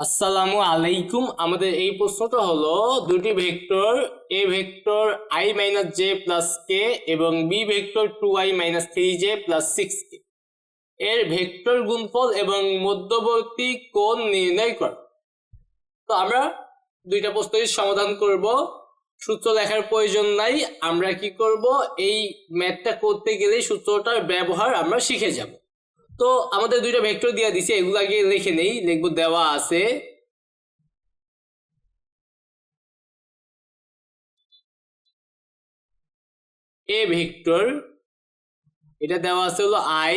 আসসালামু আলাইকুম। আমাদের এই প্রশ্নটা হলো, দুটি vector A vector I minus J plus K এবং B vector two I minus three J plus six K. এর ভেক্টর গুণফল এবং মধ্যবর্তী কোণ নির্ণয় কর। তো আমরা দুইটা প্রশ্নের সমাধান করব। সূত্র লেখার প্রয়োজন নাই। আমরা কি করব? এই ম্যাথটা করতে গেলে সূত্রটার ব্যবহার আমরা শিখে যাব। তো আমাদের দুইটা ভেক্টর দিয়ে দিছে, এগুলো আগে লিখে নেই লিখব দেওয়া আছে। এ ভেক্টর এটা দেওয়া আছে হলো I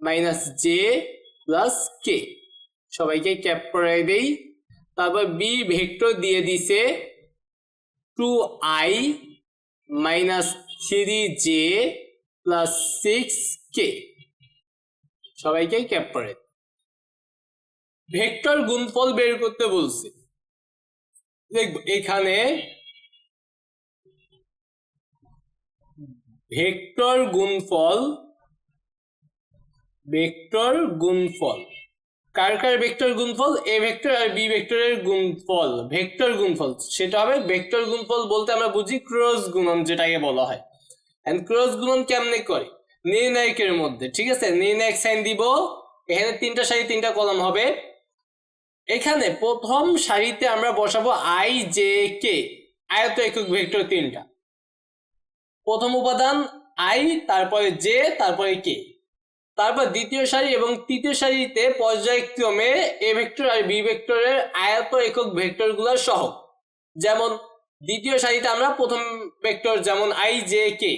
minus J plus K সবাইকে ক্যাপ করাই দেই। তারপর বি ভেক্টর দিয়ে দিছে two I minus three J plus six K সবাইকে ক্যাপ করে। ভেক্টর গুণফল বের করতে বলছে। দেখব, এখানে ভেক্টর গুণফল ভেক্টর গুণফল। কার কার ভেক্টর গুণফল? এ ভেক্টর আর বি ভেক্টরের গুণফল। ভেক্টর গুণফল, সেটা হবে ভেক্টর গুণফল বলতে আমরা বুঝি ক্রস গুণন যেটাকে বলা হয়। এন্ড ক্রস গুণন কেমনে করে? নির্ণায়কের মধ্যে, ঠিক আছে? নির্ণায়ক সাইন দিব, এখানে তিনটা সারি, তিনটা কলম হবে। এখানে প্রথম সারিতে আমরা বসাবো আই জে কে আয়ত একক ভেক্টর তিনটা। প্রথম উপাদান আই তারপরে জে তারপরে কে তারপর দ্বিতীয় সারি এবং তৃতীয় সারিতে পর্যায়ক্রমে এ ভেক্টর আর বি ভেক্টরের আয়ত একক ভেক্টরগুলোর সহ যেমন দ্বিতীয় সারিতে আমরা প্রথম ভেক্টর যেমন আই জে কে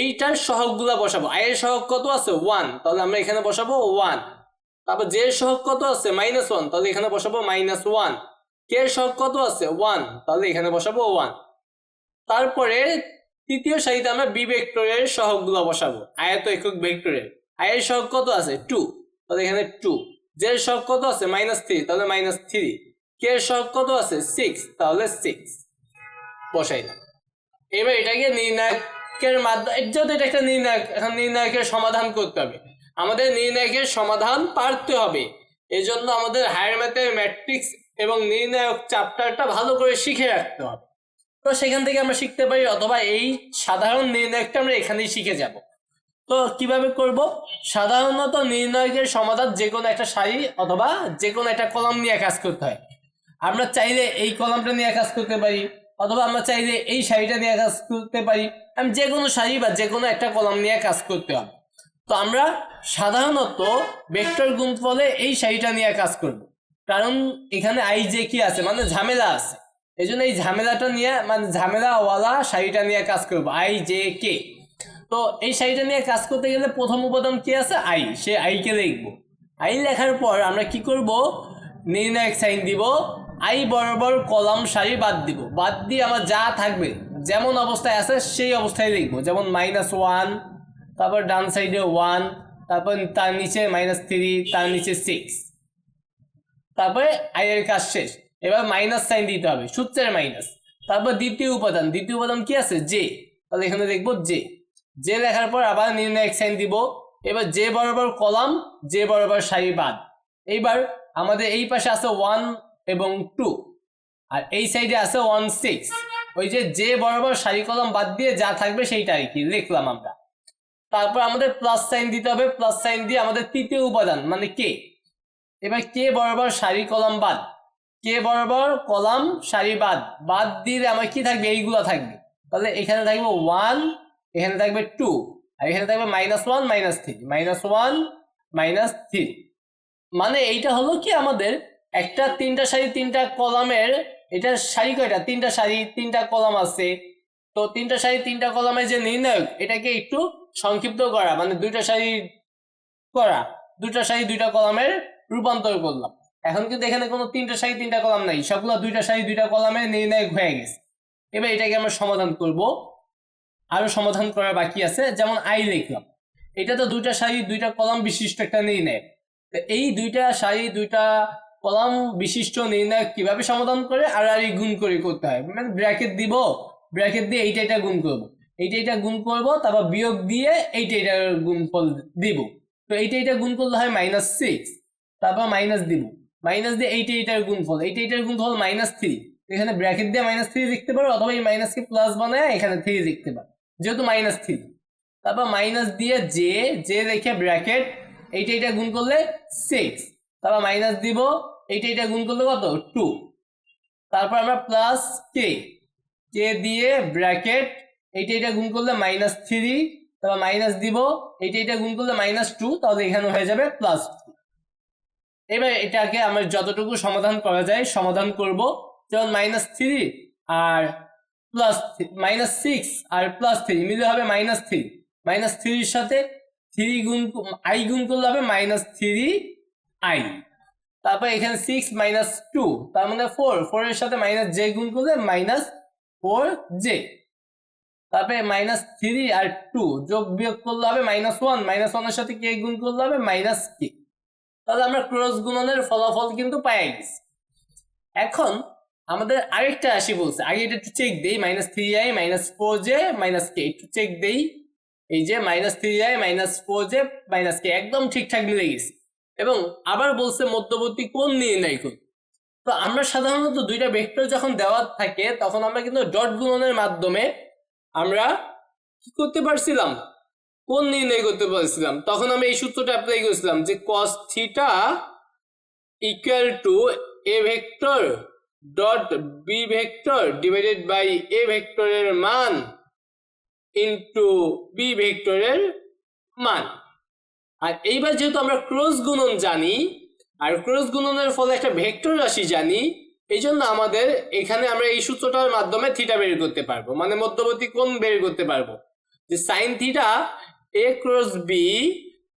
এইটার সহগগুলা বসাবো। আই এর সহগ কত আছে? ওয়ান তাহলে আমরা এখানে বসাবো ওয়ান তারপর জে সহগ কত আছে? মাইনাস ওয়ান তাহলে এখানে বসাবো মাইনাস ওয়ান কে এর সহগ কত আছে? ওয়ান তাহলে এখানে বসাবো ওয়ান তারপরে তৃতীয় সারিতে আমরা বি ভেক্টরের সহগগুলো বসাবো। আয়ত একক ভেক্টরের এর সহগ কত আছে? টু তাহলে এখানে টু জে সহগ কত আছে? মাইনাস থ্রি তাহলে মাইনাস থ্রি কে এর সহগ কত আছে? সিক্স তাহলে সিক্স বসাইলাম। এবার এটাকে নির্ণায়কের মাধ্যমে যেহেতু এটা একটা নির্ণায়ক এখন নির্ণায়কের সমাধান করতে হবে। আমাদের নির্ণায়কের সমাধান পারতে হবে। এজন্য আমাদের হায়ার ম্যাথের ম্যাট্রিক্স এবং নির্ণায়ক চ্যাপ্টারটা ভালো করে শিখে রাখতে হবে। তো সেখান থেকে আমরা শিখতে পারি অথবা এই সাধারণ নির্ণায়কটা আমরা এখানেই শিখে যাব। তো কীভাবে করব? সাধারণত নির্ণায়কের সমাধান যে কোনো একটা সারি অথবা যে কোনো একটা কলাম নিয়ে কাজ করতে হয়। আমরা চাইলে এই কলামটা নিয়ে কাজ করতে পারি। অথবা আমরা চাইলে এই শাড়িটা নিয়ে কাজ করতে পারি। আমি যে কোনো শাড়ি বা যে কোনো একটা কলাম নিয়ে কাজ করতে হবে। তো আমরা সাধারণত ভেক্টর গুণফলে এই শাড়িটা নিয়ে কাজ করব। কারণ এখানে আই যে কি আছে মানে ঝামেলা আছে। এই জন্য এই ঝামেলাটা নিয়ে মানে ঝামেলাওয়ালা শাড়িটা নিয়ে কাজ করব, আই জে কে। তো এই শাড়িটা নিয়ে কাজ করতে গেলে প্রথম উপাদান কি আছে? আই। সে আইকে লিখব। আই লেখার পর আমরা কি করব? নির্ণায়ক সাইন দিব। আই বরাবর কলাম সারি বাদ দিব। বাদ দিয়ে আমার যা থাকবে, যেমন অবস্থায় আছে সেই অবস্থায় লিখব। যেমন মাইনাস ওয়ান তারপর ডান সাইডে ওয়ান তারপর তার নিচে মাইনাস থ্রি তার নিচে সিক্স তারপরে আই এর কাজ শেষ। এবার মাইনাস সাইন দিতে হবে, সূত্রের মাইনাস তারপর দ্বিতীয় উপাদান। দ্বিতীয় উপাদান কি আছে? জে তাহলে এখানে দেখব জে জে লেখার পর আবার নির্ণায়ক সাইন দিব। এবার যে বরাবর কলাম যে বরাবর সারি বাদ। এইবার আমাদের এই পাশে আছে ওয়ান এবং টু। আর এই সাইডে আছে ওয়ান সিক্স ওই যে যে বরাবর সারি কলম বাদ দিয়ে যা থাকবে সেইটা আর কি, লিখলাম আমরা। তারপর আমাদের প্লাস সাইন দিতে হবে। প্লাস সাইন দিয়ে আমাদের তৃতীয় উপাদান মানে কে এবার কে বরাবর সারি কলম বাদ। কে বরাবর কলাম সারি বাদ। বাদ দিলে আমার কি থাকবে? এইগুলো থাকবে। তাহলে এখানে থাকবে ওয়ান এখানে থাকবে টু আর এখানে থাকবে minus one minus three minus one minus three মানে এইটা হলো কি আমাদের একটা তিনটা সারি তিনটা কলামের, এটা সারি কয়টা? তিনটা সারি তিনটা কলাম আছে। তো তিনটা সারি তিনটা কলামের যে নির্ণায়ক, এটাকে একটু সংক্ষিপ্ত করা মানে দুইটা সারি করা, দুইটা সারি দুইটা কলামের রূপান্তর করলাম। এখন কিন্তু এখানে কোনো তিনটা সারি তিনটা কলাম নাই, সবগুলো দুইটা সারি দুইটা কলামের নির্ণায়ক হয়ে গেছে। এবার এটাকে আমরা সমাধান করব। আরও সমাধান করা বাকি আছে, যেমন আই লিখলাম। এটা তো দুইটা সারি দুইটা কলাম বিশিষ্ট একটা নির্ণায়ক। এই দুইটা সারি দুইটা কলাম বিশিষ্ট নির্ণায়ক কীভাবে সমাধান করে আর আর গুণ করে করতে হয়? মানে ব্র্যাকেট দিব ব্র্যাকেট দিয়ে এইটা এটা গুণ করব। এইটা এটা গুণ করব, তারপর বিয়োগ দিয়ে এইটা এটা গুণফল দিব। তো এইটা এটা গুণ করলে হয় মাইনাস সিক্স তারপর মাইনাস দিব। মাইনাস দিয়ে এইটা এইটার গুণফল, এইটা এইটার গুণফল মাইনাস থ্রি এখানে ব্র্যাকেট দিয়ে মাইনাস থ্রি লিখতে পারো, অথবা এই মাইনাসকে প্লাস বানায় এখানে থ্রি লিখতে পারো, যেহেতু মাইনাস থ্রি তারপর মাইনাস দিয়ে জে জে রেখে ব্র্যাকেট এইটা এইটা গুণ করলে সিক্স তারপর মাইনাস দিব এইটা এইটা গুণ করলে কত? টু তারপর আমরা প্লাস কে কে দিয়ে ব্র্যাকেট এইটা এটা গুণ করলে মাইনাস থ্রি তারপর মাইনাস দিব, এইটা এইটা গুণ করলে মাইনাস টু তাহলে এখানে হয়ে যাবে প্লাস টু এবার এটাকে আমরা যতটুকু সমাধান করা যায়, সমাধান করব। যেমন মাইনাস থ্রি আর প্লাস মাইনাস সিক্স আর প্লাস থ্রি মিলে হবে মাইনাস থ্রি মাইনাস থ্রির সাথে থ্রি গুণ আই গুণ করলে হবে মাইনাস থ্রি আই তারপর এখানে সিক্স মাইনাস টু তার মানে ফোর ফোর এর সাথে মাইনাস জে গুণ করলে মাইনাস ফোর জে তারপরে মাইনাস থ্রি আর টু যোগ বিয়োগ করলে হবে মাইনাস ওয়ান মাইনাস ওয়ানের সাথে কে গুণ করলে হবে মাইনাস কে তাহলে আমরা ক্রস গুণনের ফলাফল কিন্তু পাই গেছি। এখন আমাদের আরেকটা রাশি বলছে, আগে এটা একটু চেক দেই minus three I minus four J minus K একটু চেক দেই। এই যে minus three I minus four J minus K একদম ঠিকঠাক মিলে গেছে। এবং আবার বলছে মধ্যবর্তী কোণ নির্ণয় করুন তো আমরা সাধারণত দুইটা ভেক্টর যখন দেওয়া থাকে, তখন আমরা কিন্তু ডট গুণনের মাধ্যমে আমরা কি করতে পারছিলাম? কোন নির্ণয় করতে পারছিলাম। তখন আমি এই সূত্রটা অ্যাপ্লাই করেছিলাম যে cos theta equal to A vector dot B vector divided by A ভেক্টরের মান ইন্টু বি ভেক্টরের মান। আর এইবার যেহেতু আমরা ক্রস গুণন জানি, আর ক্রস গুণনের ফলে একটা ভেক্টর রাশি জানি এই জন্য আমাদের এখানে আমরা এই সূত্রটার মাধ্যমে থিটা বের করতে পারব। মানে মধ্যবর্তী কোণ বের করতে পারব। যে sine theta A cross B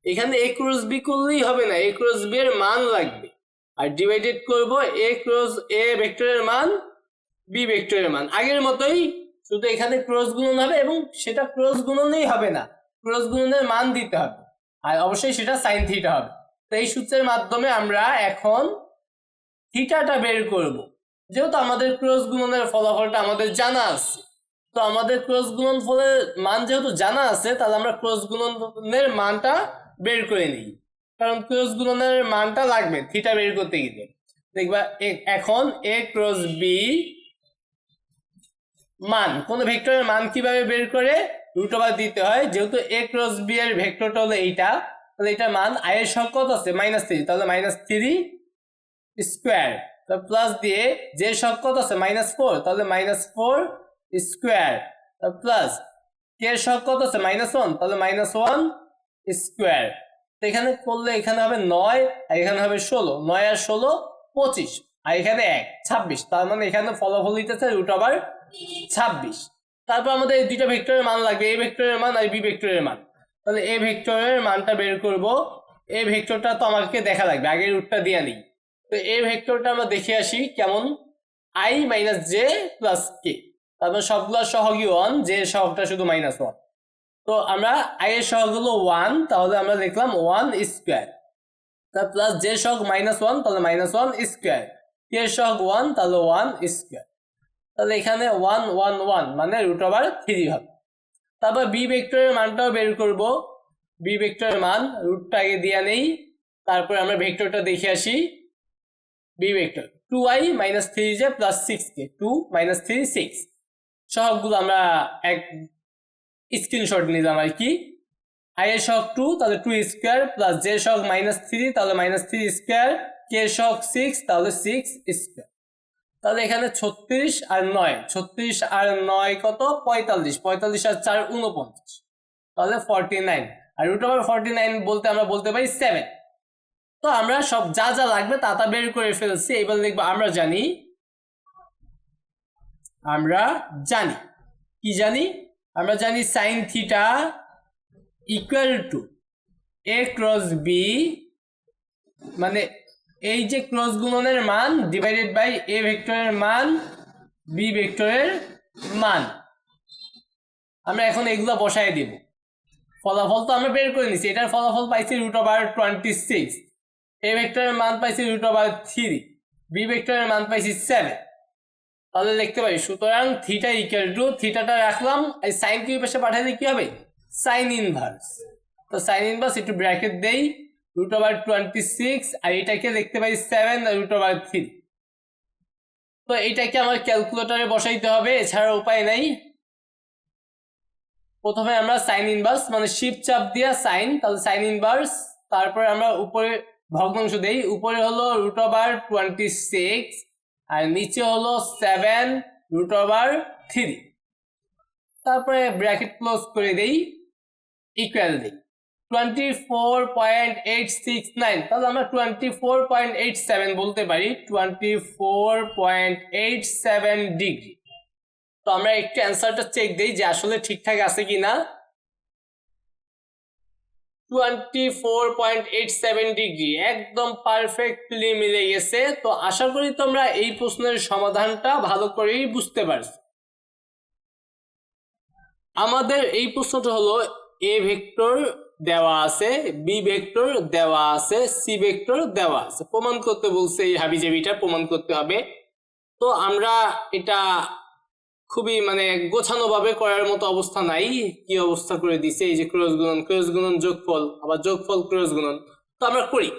এখানে এ ক্রস বি করলেই হবে না এ ক্রস বি এর মান লাগবে। আর ডিভাইডেড করব এ ক্রস এ ভেক্টরের মান বি ভেক্টরের মান। আগের মতোই শুধু এখানে ক্রস গুণন হবে এবং সেটা ক্রস গুণনেই হবে না। ক্রস গুণনের মান দিতে হবে। আর অবশ্যই সেটা সাইন থিটা হবে। তো এই সূত্রের মাধ্যমে আমরা এখন থিটাটা বের করব। যেহেতু আমাদের ক্রস গুণনের ফলাফলটা আমাদের জানা আছে। তো আমাদের ক্রস গুণন ফলের মান যেহেতু জানা আছে, তাহলে আমরা ক্রস গুণনের মানটা বের করে নিই। কারণ ক্রস গুণনের মানটা লাগবে থিটা বের করতে গেলে। দেখবা এখন এ ক্রস বি মান, কোন ভেক্টরের মান কীভাবে বের করে? রুট ওভার দিতে হয়। যেহেতু এ ক্রস বি এর ভেক্টরটা হলো এইটা, তাহলে এটা মান আই এর সব কত আছে মাইনাস থ্রি তাহলে মাইনাস থ্রি স্কোয়ার প্লাস দিয়ে যে সব কত আছে মাইনাস ফোর তাহলে minus four square plus K সব কত আছে মাইনাস ওয়ান তাহলে মাইনাস ওয়ান স্কোয়ার এখানে করলে এখানে হবে নয়, আর এখানে হবে ষোলো, নয় আর ষোলো পঁচিশ, আর এখানে এক, ছাব্বিশ, তার মানে এখানে ফলাফল দিতেছে রুট আবার ছাব্বিশ। তারপর আমাদের দুইটা ভেক্টরের মান লাগবে এ ভেক্টরের মান আর বি ভেক্টরের মান। তাহলে এ ভেক্টরের মানটা বের করব। এ ভেক্টরটা তো আমাকে দেখা লাগবে, আগের রুটটা দিয়ে নিই। তো এ ভেক্টরটা আমরা দেখে আসি কেমন? I minus J plus K তারপর সবগুলো সহগী ওয়ান জে সহগটা শুধু মাইনাস ওয়ান তো আমরা আই এর সহগ হলো ওয়ান তাহলে আমরা লিখলাম ওয়ান স্কোয়ার তার প্লাস জে সহগ মাইনাস ওয়ান তাহলে মাইনাস ওয়ান স্কোয়ার কে সহগ ওয়ান তাহলে ওয়ান স্কোয়ার তাহলে এখানে ওয়ান ওয়ান ওয়ান মানে রুট ওভার থ্রি হবে। তারপর বি ভেক্টরের মানটাও বের করব। বি ভেক্টরের মান রুটটা আগে দেওয়া নেই, তারপর আমরা ভেক্টরটা দেখে আসি। B vector two I minus three J plus six K two minus three six সবগুলো আমরা এক স্ক্রিনশট নিলাম আর কি। আই এর শখ টু তাহলে টু স্কোয়ার প্লাস জে শখ মাইনাস থ্রি তাহলে মাইনাস থ্রি স্কোয়ার কে শখ সিক্স তাহলে সিক্স স্কোয়ার তাহলে এখানে ছত্রিশ আর নয়, ছত্রিশ আর নয় কত? পঁয়তাল্লিশ পঁয়তাল্লিশ আর চার উনপঞ্চাশ তাহলে ফর্টি নাইন আর রুট ওভার ফর্টি নাইন বলতে আমরা বলতে পারি সেভেন তো আমরা সব যা যা লাগবে তা তা বের করে ফেলছি, এবার দেখব আমরা জানি আমরা জানি। কি জানি? আমরা জানি sine theta equal to A cross B মানে এই যে ক্রস গুণনের মান ডিভাইডেড বাই এ ভেক্টরের মান বি ভেক্টরের মান। আমরা এখন এগুলো বসায় দিব। ফলাফল তো আমরা বের করে নিছি। এটার ফলাফল পাইছি root over twenty six A ভেক্টরের মান পাইছি রুট ওভার থ্রি বি ভেক্টরের মান পাইছি সেভেন তাহলে দেখতে পাই সুতরাং থিটা ইকুয়াল টু থিটাটা রাখলাম, এই সাইন কিউ পাশে পাঠালে কি হবে? সাইন ইনভার্স তো সাইন ইনভার্স একটু ব্র্যাকেট দেই। রুট ওভার টোয়েন্টি সিক্স আর এটাকে দেখতে পাই সেভেন রুট ওভার থ্রি তো এটাকে আমার ক্যালকুলেটরে বসাইতে হবে, এছাড়া উপায় নাই। প্রথমে আমরা সাইন ইনভার্স মানে শিপ চাপ দিয়া সাইন তাহলে সাইন ইনভার্স তারপরে আমরা উপরে ভগ্নাংশ দেই, উপরে হলো রুট ওভার টোয়েন্টি সিক্স আর নিচে হলো সেভেন রুট ওভার থ্রি তারপরে ব্র্যাকেট ক্লোজ করে দেই ইকুয়াল দিই। Twenty four point eight six nine তাহলে আমরা twenty four point eight seven বলতে পারি twenty four point eight seven degree তো আমরা একটু অ্যান্সারটা চেক দিই যে আসলে ঠিকঠাক আছে কি না twenty four point eight seven degree একদম পারফেক্টলি মিলে গেছে। তো আশা করি তোমরা এই প্রশ্নের সমাধানটা ভালো করেই বুঝতে পারছ। আমাদের এই প্রশ্নটা হলো এ ভেক্টর দেওয়া আছে বি ভেক্টর দেওয়া আছে সি ভেক্টর দেওয়া আছে। প্রমাণ করতে বলছে এই হাবিজাবিটা, প্রমাণ করতে হবে। তো আমরা এটা খুবই মানে গোছানো ভাবে করার মতো অবস্থা নাই। কি অবস্থা করে দিছে? এই যে ক্রস গুণন ক্রস গুণন যোগফল, আবার যোগফল ক্রস গুণন। তো আমরা করি,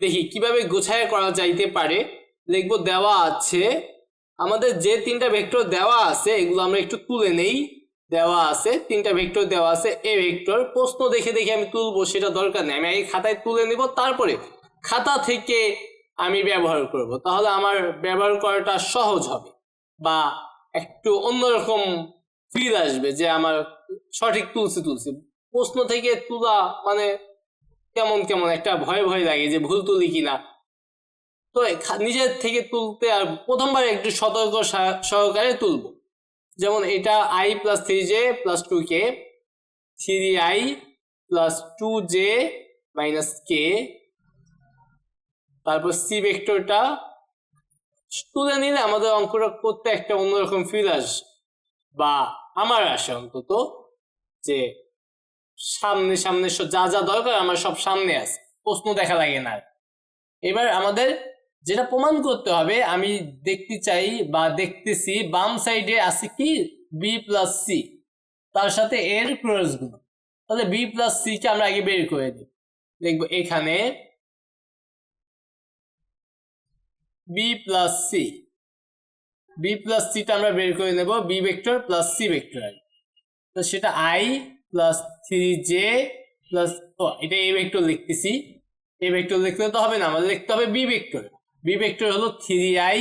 দেখি কীভাবে গোছায় করা যাইতে পারে। লিখব দেওয়া আছে, আমাদের যে তিনটা ভেক্টর দেওয়া আছে, এগুলো আমরা একটু তুলে নেই। দেওয়া আছে, তিনটা ভেক্টর দেওয়া আছে, এ ভেক্টর প্রশ্ন দেখে দেখে আমি তুলবো, সেটা দরকার নেই। আমি আগে খাতায় তুলে নিব, তারপরে খাতা থেকে আমি ব্যবহার করব। তাহলে আমার ব্যবহার করাটা সহজ হবে বা একটু অন্যরকম ফিল আসবে যে আমার সঠিক তুলছি তুলছি। প্রশ্ন থেকে তুলা মানে কেমন কেমন? একটা ভয় ভয় লাগে যে ভুল তুলি কিনা। তো নিজের থেকে তুলতে আর প্রথমবার একটু সতর্ক সহকারে তুলবো। যেমন এটা I plus three J plus two K three I plus two J minus K তারপর সি ভেক্টরটা তুলে নিলে আমাদের অঙ্কটা করতে একটা অন্যরকম ফিল আসে, বা আমার আসে অন্তত, যে সামনে সামনে যা যা দরকার আমার সব সামনে আছে প্রশ্ন দেখা লাগে না। এবার আমাদের যেটা প্রমাণ করতে হবে, আমি দেখতে চাই বা দেখতেছি বাম সাইডে আছে কি? বি প্লাস সি তার সাথে এর ক্রস গুণ তাহলে বি প্লাস সি কে আমরা আগে বের করে দিই। দেখব এখানে B plus C B plus সিটা আমরা বের করে নেব B vector plus C vector তো সেটা I plus three J plus ও, এটা এ ভেক্টর লিখতেছি। এ ভেক্টর লিখলে তো হবে না, আমাদের লিখতে হবে বি ভেক্টর বি ভেক্টর হলো three I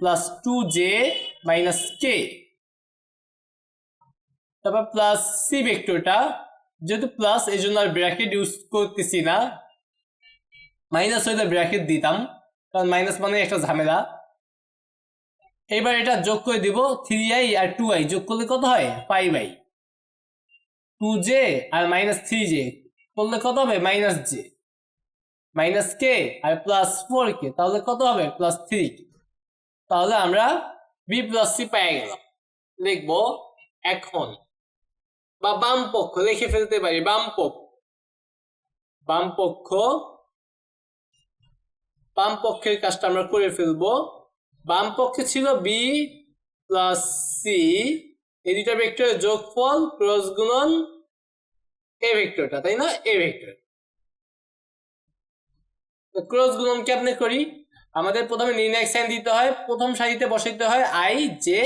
plus two J minus K তারপর প্লাস সি ভেক্টরটা যেহেতু প্লাস এই জন্য আর ব্র্যাকেট ইউজ করতেছি না মাইনাস হইলে ব্র্যাকেট দিতাম, কারণ মাইনাস মানে একটা ঝামেলা। এবার এটা যোগ করে দিব থ্রি আই আর টু আই যোগ করলে কত হয়? ফাইভ আই টু জে আর মাইনাস থ্রি জে করলে কত হবে? মাইনাস জে মাইনাস কে আর প্লাস ফোর কে তাহলে কত হবে? প্লাস থ্রি কে তাহলে আমরা বি প্লাস সি পেয়ে গেলাম। লিখব এখন। বা বাম পক্ষ, লিখে ফেলতে পারি, বাম পক্ষ। বাম পক্ষ, বাম পক্ষের কাজটা আমরা করে ফেলব। বাম পক্ষে ছিল বি প্লাস সি এই দুইটা ভেক্টরের যোগফল ক্রস গুণন এ ভেক্টরটা তাই না? এ ভেক্টর ক্রস গুণন কেমনে করি? আমাদের প্রথমে নির্ণায়ক সাইন দিতে হয়, প্রথম সারিতে বসাইতে হয় আই জে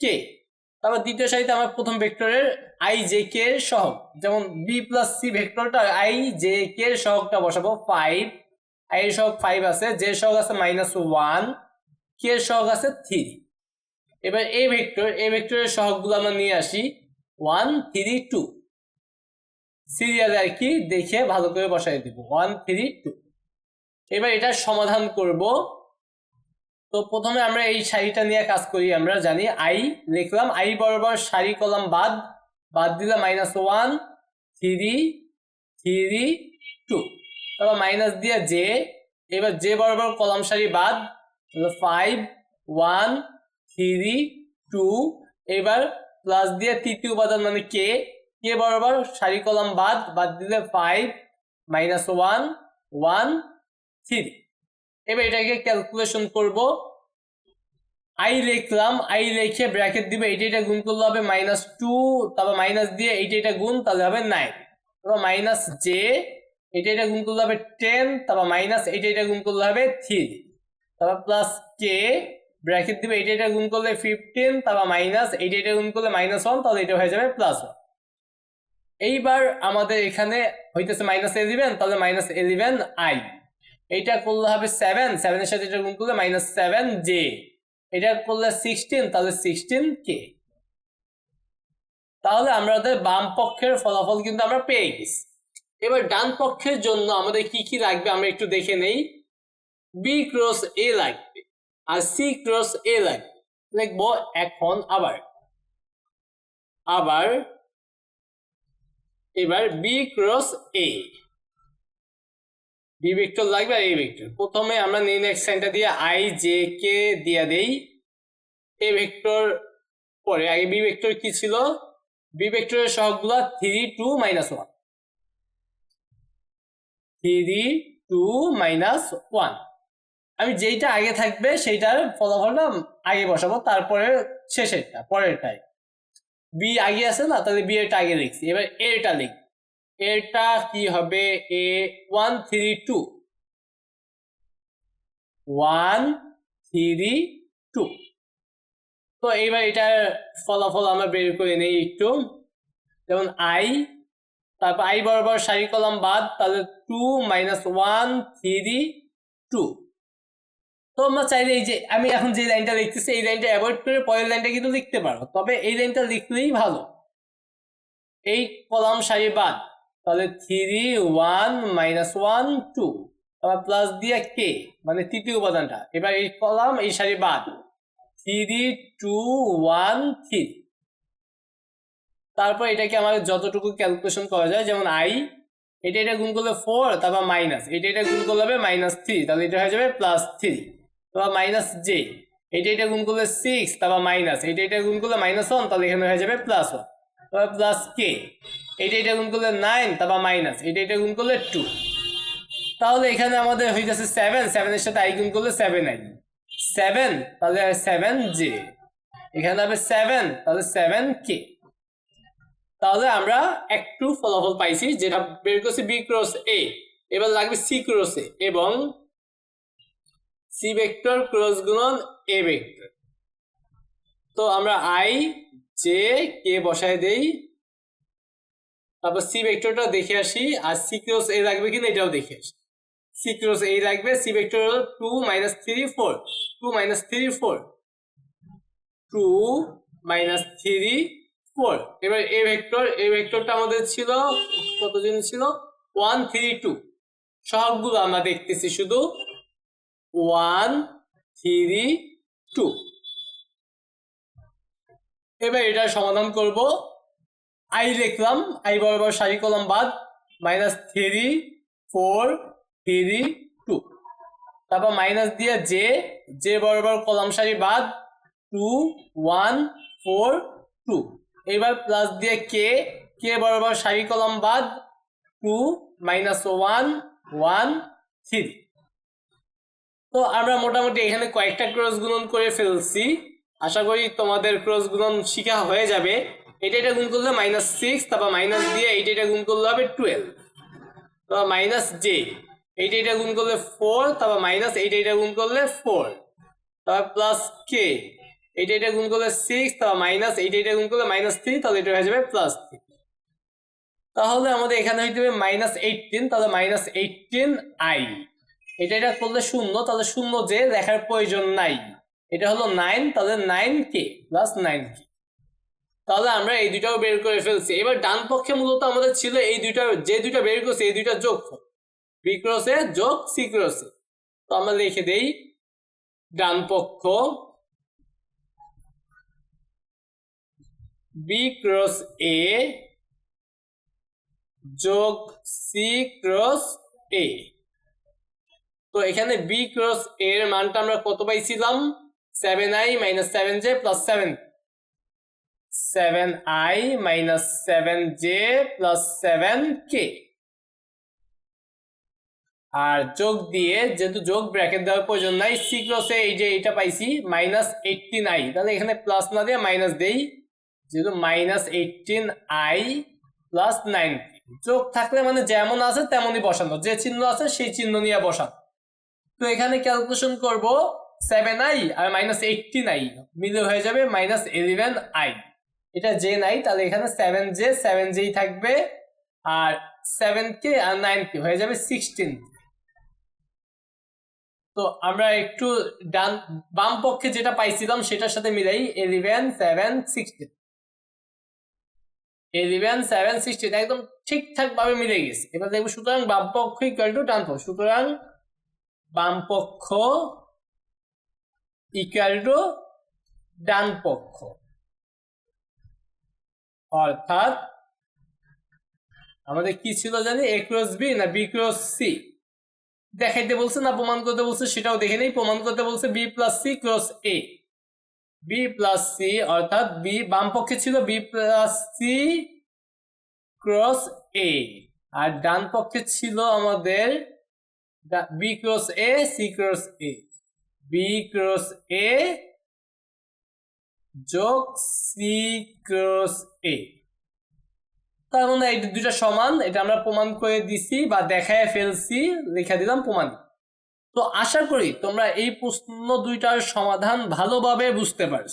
কে তারপর দ্বিতীয় সারিতে আমার প্রথম ভেক্টরের আই জে কে এর সহগ। যেমন বি প্লাস সি ভেক্টরটা আই জে কে এর সহগটা বসাবো ফাইভ আই এর সহগ ফাইভ আছে জে সহগ আছে মাইনাস ওয়ান কে এর সহগ আছে থ্রি এবার এই ভেক্টর এই ভেক্টরের সহগগুলো আমরা নিয়ে আসি ওয়ান থ্রি টু সিরিয়ালে আর কি দেখে ভালো করে বসাই দিব ওয়ান থ্রি টু এবার এটা সমাধান করব। তো প্রথমে আমরা এই সারিটা নিয়ে কাজ করি, আমরা জানি আই লিখলাম, আই বরাবর সারি কলাম বাদ বাদ দিলাম minus one three three two তারপর মাইনাস দিয়ে জে এবার জে বরাবর কলাম সারি বাদ ফাইভ ওয়ান থ্রি টু এবার প্লাস দিয়ে তৃতীয় উপাদান মানে কে কে বরাবর সারি কলাম বাদ বাদ দিলে five minus one one three এবার এটাকে ক্যালকুলেশন করব। আই লিখলাম আই লিখে ব্র্যাকেট দিবে এইটা এটা গুণ করলে হবে মাইনাস টু তারপর মাইনাস দিয়ে এইটা এটা গুণ, তাহলে হবে নাইন তারপর মাইনাস জে এটা এটা গুণ করলে হবে টেন তারপর মাইনাস এটা এটা গুণ করলে হবে থ্রি তারপর প্লাস কে ব্র্যাকেট দিবে এটা এটা গুণ করলে ফিফটিন তারপর মাইনাস এইটা এটা গুণ করলে মাইনাস ওয়ান তাহলে এটা হয়ে যাবে প্লাস ওয়ান এইবার আমাদের এখানে হইতেছে মাইনাস ইলেভেন তাহলে মাইনাস ইলেভেন আই এইটা করলে হবে সেভেন সেভেনের সাথে এটা গুণ করলে মাইনাস সেভেন জে এটা করলে সিক্সটিন তাহলে সিক্সটিন কে তাহলে আমাদের বাম পক্ষের ফলাফল কিন্তু আমরা পেয়ে গেছি। এবার ডান পক্ষের জন্য আমাদের কি কি লাগবে আমরা একটু দেখে নেই। বি ক্রস এ লাগবে আর সি ক্রস এ লাগবে। লিখব এখন আবার। আবার এবার B cross A B vector লাগবে আর এ ভেক্টর প্রথমে আমরা নেক্সট সাইনটা দিয়ে আই জে কে দিয়ে দেই। এ ভেক্টর পরে, আগে বি ভেক্টর কি ছিল? বি ভেক্টরের সহগগুলো three two minus one three two minus one আমি যেইটা আগে থাকবে সেইটার ফলাফলটা আগে বসাবো, তারপরে শেষেরটা পরেরটাই বি আগে আছে না? তাহলে বি এরটা আগে লিখছি। এবার এরটা লিখ এরটা কি হবে? A one three two one three two তো এইবার এটার ফলাফল আমরা বের করে নেই একটু। যেমন আই তারপর আই বরাবর সারি কলাম বাদ, তাহলে two minus one three two তো আমরা চাইলে এই যে, আমি এখন যে লাইনটা লিখতেছি, এই লাইনটা অ্যাভয়েড করে পরের লাইনটা কিন্তু লিখতে পারো। তবে এই লাইনটা লিখলেই ভালো। এই কলাম সারি বাদ। তাহলে three one minus one two আবার প্লাস দিয়ে কে মানে তৃতীয় উপাদানটা। এবার এই কলাম, এই সারি বাদ। থ্রি টু ওয়ান থ্রি তারপর এটাকে আমাদের যতটুকু ক্যালকুলেশন করা যায়, যেমন আই এটা এটা গুণ করলে ফোর তারপর মাইনাস এটা এটা গুণ করলে হবে মাইনাস থ্রি তাহলে এটা হয়ে যাবে প্লাস থ্রি তারপর মাইনাস জে এটা এটা গুণ করলে সিক্স তারপর মাইনাস এটা এটা গুণ করলে মাইনাস ওয়ান তাহলে এখানে হয়ে যাবে প্লাস ওয়ান তারপর প্লাস কে এটা এটা গুণ করলে নাইন তারপর মাইনাস এটা এটা গুণ করলে টু তাহলে এখানে আমাদের হয়ে যাচ্ছে সেভেন সেভেনের সাথে আই গুণ করলে সেভেন আই সেভেন তাহলে সেভেন জে এখানে হবে সেভেন তাহলে সেভেন কে তাহলে আমরা একটু ফলাফল পাইছি, যেটা বের করছি বি ক্রস এ এবার লাগবে সি ক্রস এ এবং সি ভেক্টর ক্রস গুণন এ ভেক্টর তো আমরা আই জে কে বসায় দেই। তারপর সি ভেক্টরটা দেখে আসি, আর সি ক্রস এ লাগবে কিনা এটাও দেখে আসি। সি ক্রস এ লাগবে C vector two minus three four two minus three four two minus three four এবার এ ভেক্টর এ ভেক্টরটা আমাদের ছিল, কতজন ছিল? ওয়ান থ্রি টু সবগুলো আমরা দেখতেছি শুধু। ওয়ান থ্রি টু এবার এটার সমাধান করব। আই লিখলাম আই বরাবর সারি কলম বাদ minus three four three two তারপর মাইনাস দিয়ে জে জে বরাবর কলম সারি বাদ টু ওয়ান ফোর টু এবার প্লাস দিয়ে কে কে বরাবর সারি কলম বাদ two minus one one three তো আমরা মোটামুটি এখানে কয়েকটা ক্রস গুণন করে ফেলছি। আশা করি তোমাদের ক্রস গুণন শিখা হয়ে যাবে। এটা এটা গুণ করলে মাইনাস সিক্স তারপর মাইনাস দিয়ে এইটা এটা গুণ করলে হবে টুয়েলভ তারপর মাইনাস জে এইটা এটা গুণ করলে ফোর তারপর মাইনাস এইটা এটা গুণ করলে ফোর তারপর প্লাস কে এইটা এটা গুণ করলে সিক্স তারপর মাইনাস এইটা এটা গুণ করলে মাইনাস থ্রি তাহলে এটা হয়ে যাবে প্লাস থ্রি তাহলে আমাদের এখানে হয়ে যাবে মাইনাস এইটিন তাহলে মাইনাস এইটিন আই এটা এটা করলে শূন্য, তাহলে শূন্য যে লেখার প্রয়োজন নাই। এটা হলো নাইন তাহলে nine K plus nine K তাহলে আমরা এই দুইটাও বের করে ফেলছি। এবার ডান পক্ষে মূলত আমাদের ছিল এই দুইটা, যে দুইটা বের করছি এই দুইটা যোগ বি ক্রসে যোগ সি ক্রসে তো আমরা লিখে দেই, ডান পক্ষ বি ক্রস এ যোগ সি ক্রস এ তো এখানে বি ক্রস এর মানটা আমরা কত পাইছিলাম? Seven I minus seven J plus seven seven I minus seven J plus seven K আর যোগ দিয়ে যেহেতু যোগ ব্র্যাকেট দেওয়ার প্রয়োজন নাই সি ক্রসে এই যে এটা পাইছি মাইনাস এইটিন আই তাহলে এখানে প্লাস না দিয়ে মাইনাস দেই। যেহেতু minus eighteen I plus nine যোগ থাকলে মানে যেমন আছে তেমনই বসানো। যে চিহ্ন আছে সেই চিহ্ন নিয়ে বসানো। তো এখানে ক্যালকুলেশন করব সেভেন আই আর মাইনাস এইটিন আই মিলে হয়ে যাবে মাইনাস ইলেভেন আই এটা জে নাই, তাহলে এখানে সেভেন জে সেভেন জেই থাকবে, আর সেভেন কে আর নাইন কে হয়ে যাবে সিক্সটিন তো আমরা একটু ডান, বাম পক্ষে যেটা পাইছিলাম, সেটার সাথে মিলাই eleven seven sixteen eleven seven sixteen একদম ঠিকঠাক ভাবে মিলে গেছে। এবার দেখব সুতরাং বাম পক্ষ ইকুয়াল টু ডান পক্ষ। সুতরাং বাম পক্ষ ইকুয়াল টু ডান পক্ষ। অর্থাৎ আমাদের কি ছিল জানি? এ ক্রস বি না বি ক্রস সি দেখাইতে বলছে না, প্রমাণ করতে বলছে, সেটাও দেখে নেই। প্রমাণ করতে বলছে B plus C cross A B plus C অর্থাৎ বি বাম পক্ষে ছিল B plus C cross A আর ডান পক্ষে ছিল আমাদের B cross A C cross A B cross A যোগ সি ক্রস এ তার মানে এই দুইটা সমান, এটা আমরা প্রমাণ করে দিছি বা দেখায় ফেলছি, লিখে দিলাম প্রমাণ। তো আশা করি তোমরা এই প্রশ্ন দুইটার সমাধান ভালোভাবে বুঝতে পারছ।